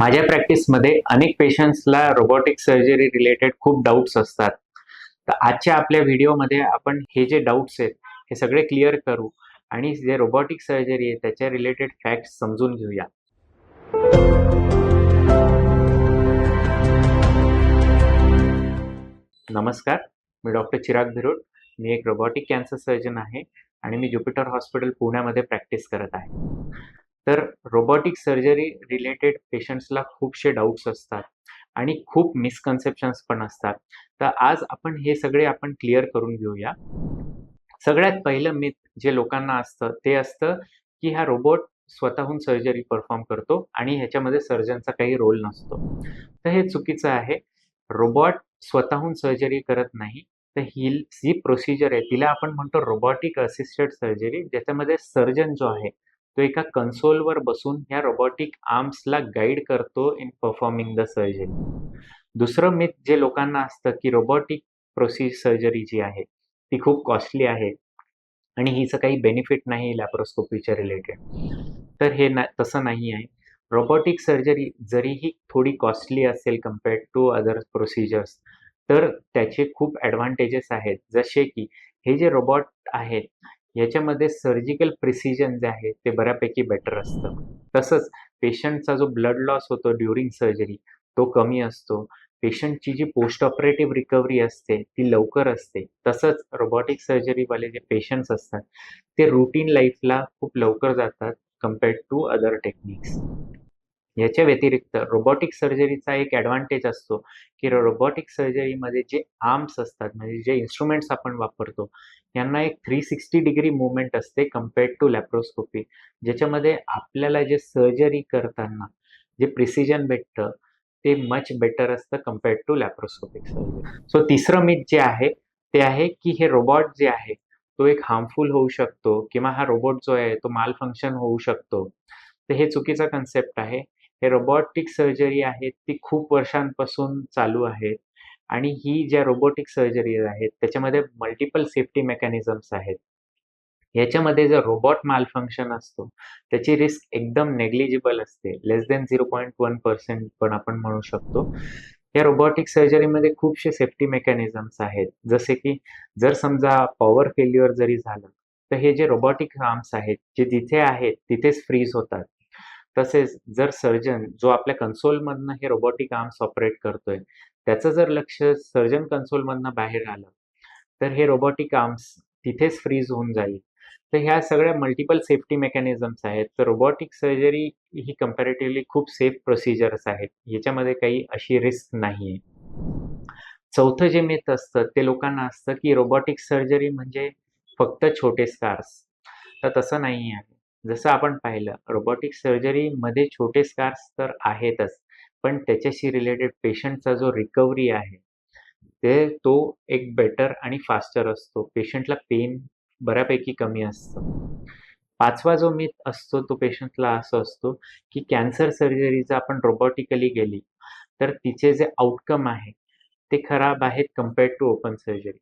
माझ्या प्रॅक्टिसमध्ये अनेक पेशंट्सला रोबोटिक सर्जरी रिलेटेड खूप डाऊट्स असतात. तर आजच्या आपल्या व्हिडिओमध्ये आपण हे जे डाऊट्स आहेत हे सगळे क्लिअर करू आणि जे रोबोटिक सर्जरी आहे त्याच्या रिलेटेड फॅक्ट्स समजून घेऊया. नमस्कार मी डॉक्टर चिराग भिरोड. मी एक रोबोटिक कॅन्सर सर्जन आहे आणि मी ज्युपिटर हॉस्पिटल पुण्यामध्ये प्रॅक्टिस करत आहे. तर रोबोटिक सर्जरी रिलेटेड पेशंट्सला खूपशे डाऊट्स असतात आणि खूप मिसकन्सेप्शन्स पण असतात. तर आज आपण हे सगळे आपण क्लिअर करून घेऊया. सगळ्यात पहिलं मिथ जे लोकांना असतं ते असतं की हा रोबोट स्वतःहून सर्जरी परफॉर्म करतो आणि ह्याच्यामध्ये सर्जनचा काही रोल नसतो. तर हे चुकीचं आहे. रोबोट स्वतःहून सर्जरी करत नाही. तर ही जी प्रोसिजर आहे. तिला आपण म्हणतो रोबोटिक असिस्टेड सर्जरी ज्याच्यामध्ये सर्जन जो आहे तो एका कन्सोलवर बसून ह्या रोबोटिक आर्म्सला गाईड करतो इन परफॉर्मिंग द सर्जरी दुसरं मिथ जे लोकांना असतं की रोबोटिक प्रोसिज सर्जरी जी आहे ती खूप कॉस्टली आहे आणि हिचं काही बेनिफिट नाही लॅप्रोस्कोपीच्या रिलेटेड तर हे ना तसं नाही आहे. रोबोटिक सर्जरी जरीही थोडी कॉस्टली असेल कम्पेअर्ड टू अदर प्रोसिजर्स तर त्याचे खूप ॲडव्हान्टेजेस आहेत. जसे की हे जे रोबोट आहेत याच्यामध्ये सर्जिकल प्रिसिजन जे आहे ते बऱ्यापैकी बेटर असतं. तसंच पेशंटचा जो ब्लड लॉस होतो ड्युरिंग सर्जरी तो कमी असतो. पेशंटची जी पोस्ट ऑपरेटिव्ह रिकव्हरी असते ती लवकर असते. तसंच रोबोटिक सर्जरीवाले जे पेशंट्स असतात ते रुटीन लाईफला खूप लवकर जातात कम्पेअर्ड टू अदर टेक्निक्स याच्या व्यतिरिक्त रोबोटिक सर्जरीचा एक ॲडव्हान्टेज असतो की रोबोटिक सर्जरीमध्ये जे आर्म्स असतात म्हणजे जे इन्स्ट्रुमेंट्स आपण वापरतो यांना एक थ्री सिक्स्टी डिग्री मुवमेंट असते कम्पेअर्ड टू लॅप्रोस्कोपी ज्याच्यामध्ये आपल्याला जे सर्जरी करताना जे प्रिसिजन भेटतं ते मच बेटर असतं compared to laparoscopic surgery so तिसरं मिथ जे आहे ते आहे की हे रोबोट जे आहे तो एक हार्मफुल होऊ शकतो किंवा हा रोबोट जो आहे तो माल फंक्शन होऊ शकतो. तर हे चुकीचा कन्सेप्ट आहे. हे रोबोटिक सर्जरी आहेत ती खूप वर्षांपासून चालू आहे आणि ही ज्या रोबोटिक सर्जरीज आहेत त्याच्यामध्ये मल्टिपल सेफ्टी मेकॅनिझम्स आहेत. याच्यामध्ये जर रोबोट माल फंक्शन असतो त्याची रिस्क एकदम नेग्लिजिबल असते. Less than zero point one percent पण आपण म्हणू शकतो. या रोबोटिक सर्जरीमध्ये खूपशे सेफ्टी मेकॅनिझम्स आहेत. जसे की जर समजा पॉवर फेल्युअर जरी झालं तर हे जे रोबोटिक आर्म्स आहेत जे जिथे आहेत तिथेच फ्रीज होतात. तसेच जर सर्जन जो आपल्या कन्सोलमधनं हे रोबोटिक आर्म्स ऑपरेट करतोय त्याचं जर लक्ष सर्जन कन्सोलमधनं बाहेर आलं तर हे रोबोटिक आर्म्स तिथेच फ्रीज होऊन जाईल. तर ह्या सगळ्या मल्टिपल सेफ्टी मेकॅनिझम्स आहेत. तर रोबोटिक सर्जरी ही कम्पॅरेटिव्हली खूप सेफ प्रोसिजर्स आहेत. याच्यामध्ये काही अशी रिस्क नाही आहे चौथं जे मिथ असतं ते लोकांना असतं की रोबोटिक सर्जरी म्हणजे फक्त छोटे स्कार्स तर तसं नाही आहे जसं आपण पाहिलं रोबोटिक सर्जरीमध्ये छोटे स्कार्स तर आहेतच पण त्याच्याशी रिलेटेड पेशंटचा जो रिकव्हरी आहे ते तो एक बेटर आणि फास्टर असतो. पेशंटला पेन बऱ्यापैकी कमी असतं. पाचवा जो मिथ असतो तो पेशंटला असं असतो की कॅन्सर सर्जरी जर आपण रोबोटिकली गेली तर तिचे जे आउटकम आहे ते खराब आहेत कम्पेअर्ड टू ओपन सर्जरी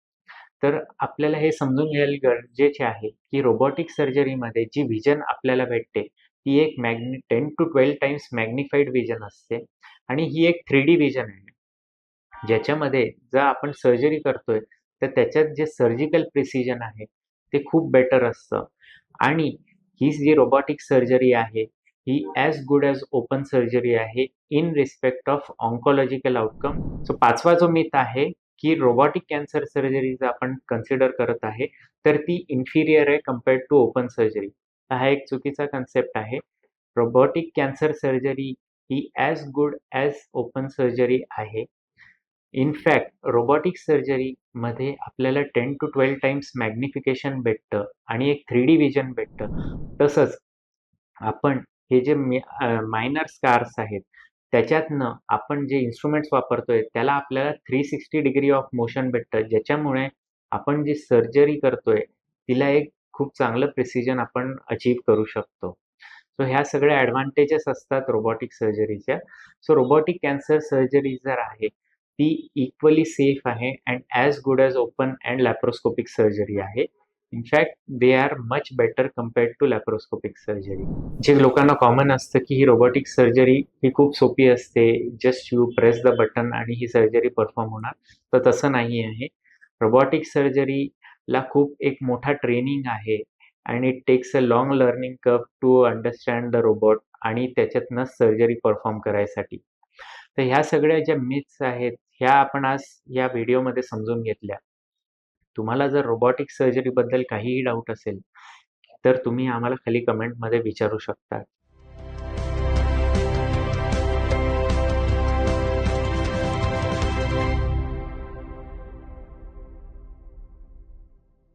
तर आपल्याला हे समजून घ्यायला गरजेचे आहे की रोबोटिक सर्जरीमध्ये जी व्हिजन आपल्याला भेटते ती एक मॅग्नि ten to twelve times magnified vision असते आणि ही एक थ्री डी व्हिजन आहे. ज्याच्यामध्ये जर आपण सर्जरी करतोय तर त्याच्यात जे सर्जिकल प्रिसिजन आहे ते खूप बेटर असतं. आणि ही जी रोबोटिक सर्जरी आहे ही as good as open surgery आहे in respect of oncological outcome so पाचवा जो मिथ आहे की रोबोटिक कॅन्सर सर्जरी जर आपण कन्सिडर करत आहे तर ती इन्फिरियर आहे कम्पेअर्ड टू ओपन सर्जरी हा एक चुकीचा कन्सेप्ट आहे. रोबोटिक कॅन्सर सर्जरी ही as good as open surgery आहे. इनफॅक्ट रोबोटिक सर्जरीमध्ये आपल्याला ten to twelve times magnification भेटतं आणि एक थ्री डी विजन भेटतं. तसंच आपण हे जे मायनर स्कार्स आहेत त्याच्यातनं आपण जे इन्स्ट्रुमेंट्स वापरतोय त्याला आपल्याला three sixty degree of motion भेटतं. ज्याच्यामुळे आपण जी सर्जरी करतोय तिला एक खूप चांगलं प्रिसिजन आपण अचीव करू शकतो. सो ह्या सगळ्या ॲडव्हान्टेजेस असतात रोबोटिक सर्जरीच्या सो रोबोटिक कॅन्सर सर्जरी जर आहे ती इक्वली सेफ आहे and as good as open and laparoscopic surgery आहे. In fact they are much better compared to laparoscopic surgery जे लोकांना कॉमन असतं की ही रोबोटिक सर्जरी ही खूप सोपी असते. Just you press the button आणि ही सर्जरी परफॉर्म होणार. तर तसं नाही आहे. रोबोटिक सर्जरीला खूप एक मोठा ट्रेनिंग आहे. आणि it takes a long learning curve to understand the robot आणि त्याच्यातनं सर्जरी परफॉर्म करायसाठी. तर ह्या सगळ्या ज्या मिथ्स आहेत ह्या आपण आज या व्हिडिओमध्ये समजून घेतल्या. तुम्हाला जर रोबॉटिक सर्जरीबद्दल काहीही डाऊट असेल तर तुम्ही आम्हाला खाली कमेंटमध्ये विचारू शकता.